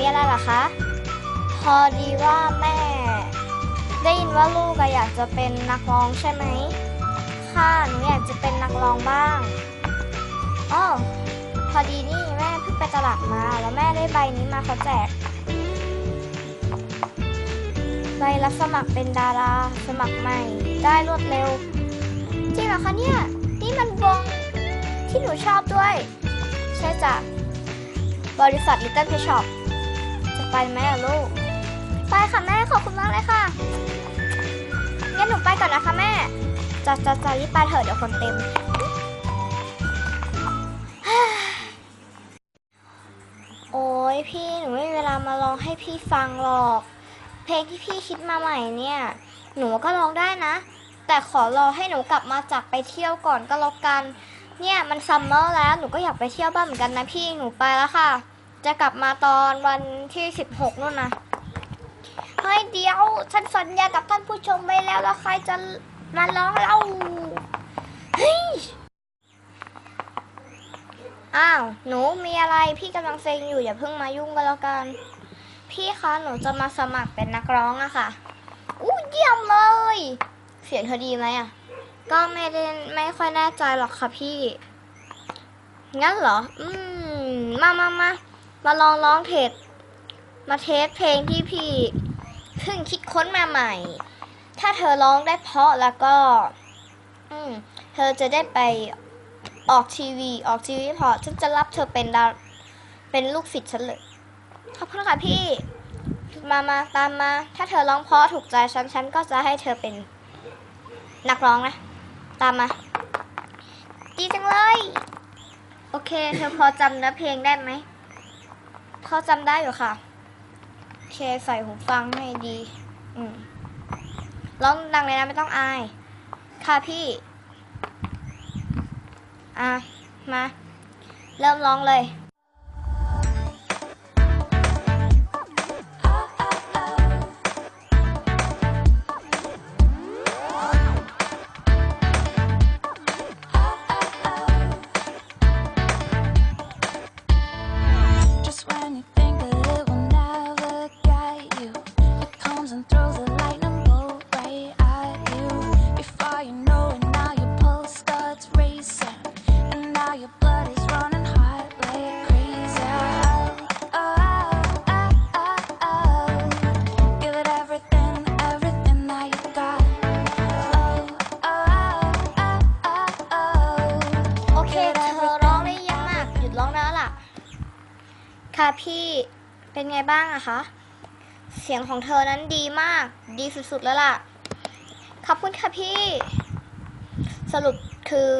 ล่ะไรหรอคะ พอดีว่าแม่ ได้ยินว่าลูกอะอยากจะเป็นนักร้องใช่ไหม ค่ะ หนูอยากจะเป็นนักร้องบ้างอ๋อพอดีนี่แม่เพิ่งไปตลาดมา แล้วแม่ได้ใบนี้มาเขาแจก ใบรับสมัครเป็นดารา สมัครใหม่ ได้รวดเร็ว จริงเหรอคะเนี่ย นี่มันวงที่หนูชอบด้วย ใช่จ้ะบริษัท Little Pet Shop จะ ไปไหมอะลูก ไปค่ะแม่ขอบคุณมากเลยค่ะงั้นหนูไปก่อนนะคะแม่จะจะจะรีบไปเถอะเดี๋ยวคนเต็ม โอ้ยพี่หนูไม่มีเวลามาร้องให้พี่ฟังหรอก เพลงที่พี่คิดมาใหม่เนี่ย หนูก็ร้องได้นะ แต่ขอรอให้หนูกลับมาจากไปเที่ยวก่อนก็แล้วกัน เนี่ยมันซัมเมอร์แล้วหนูก็อยากไปเที่ยวบ้างเหมือนกันนะพี่หนูไปแล้วค่ะ จะกลับมาตอนวันที่16นู่นนะเฮ้ยเดี๋ยว ฉันสัญญากับท่านผู้ชมไว้แล้วแล้วใครจะมาร้องเล่าเฮ้ยอ้าว หนูมีอะไรพี่กำลังเซ็งอยู่อย่าเพิ่งมายุ่งกันแล้วกัน พี่คะหนูจะมาสมัครเป็นนักร้องอะค่ะอู้เยี่ยมเลย เสียงเธอดีไหมอะก็ไม่ได้ไม่ค่อยแน่ใจหรอกค่ะพี่ งั้นเหรอ อืม มามามา มาลองร้องเทสมาเทสเพลงที่พี่เพิ่งคิดค้นมาใหม่ ถ้าเธอร้องได้เพราะแล้วก็ อืม เธอจะได้ไปออกทีวี ออกทีวีพอฉันจะรับเธอเป็นดาเป็นลูกศิษย์ฉันเลย ขอบคุณค่ะพี่ มามาตามมา ถ้าเธอร้องเพราะถูกใจฉันฉันก็จะให้เธอเป็นนักร้องนะ ตามมา ดีจังเลย โอเค เธอพอจำเนื้อเพลงได้ไหม พอจำได้อยู่ค่ะโอเคใส่หูฟังให้ดี อืมร้องดังเลยนะไม่ต้องอาย ค่ะพี่ อะ มา เริ่มร้องเลย ค่ะพี่เป็นไงบ้างอะคะ เสียงของเธอนั้นดีมาก ดีสุดๆแล้วล่ะ ขอบคุณค่ะพี่ สรุปคือ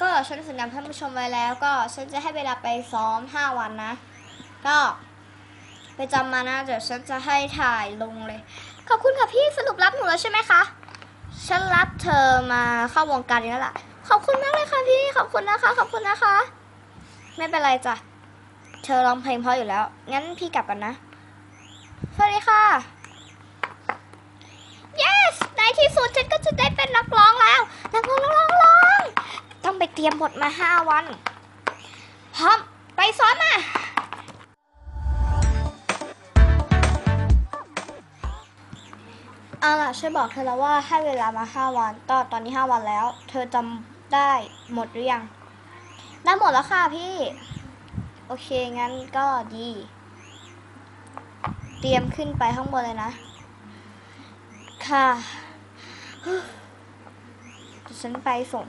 ก็ฉันสัญญาท่านผู้ชมไว้แล้ว ก็ฉันจะให้เวลาไปซ้อม5วันนะ ก็ไปจำมานะเดี๋ยวฉันจะให้ถ่ายลงเลย ขอบคุณค่ะพี่สรุปรับหนูแล้วใช่ไหมคะ ฉันรับเธอมาเข้าวงการนี้แล้วล่ะ ขอบคุณมากเลยค่ะพี่ ขอบคุณนะคะ ขอบคุณนะคะ ไม่เป็นไรจ้ะ เธอร้องเพลงเพราะอยู่แล้ว งั้นพี่กลับกันนะ สวัสดีค่ะ yes ในที่สุดฉันก็จะได้เป็นนักร้องแล้วนักร้องนักร้องนักร้องต้องไปเตรียมบทมาห้าวัน พร้อม ไปซ้อมมาเอาล่ะช่วยบอกเธอแล้วว่าให้เวลามาห้าวันตอนตอนนี้ห้าวันแล้ว เธอจำได้หมดหรือยัง ได้หมดแล้วค่ะพี่ โอเค งั้นก็ดี เตรียมขึ้นไปข้างบนเลยนะ ค่ะเดี๋ยวฉันไปส่ง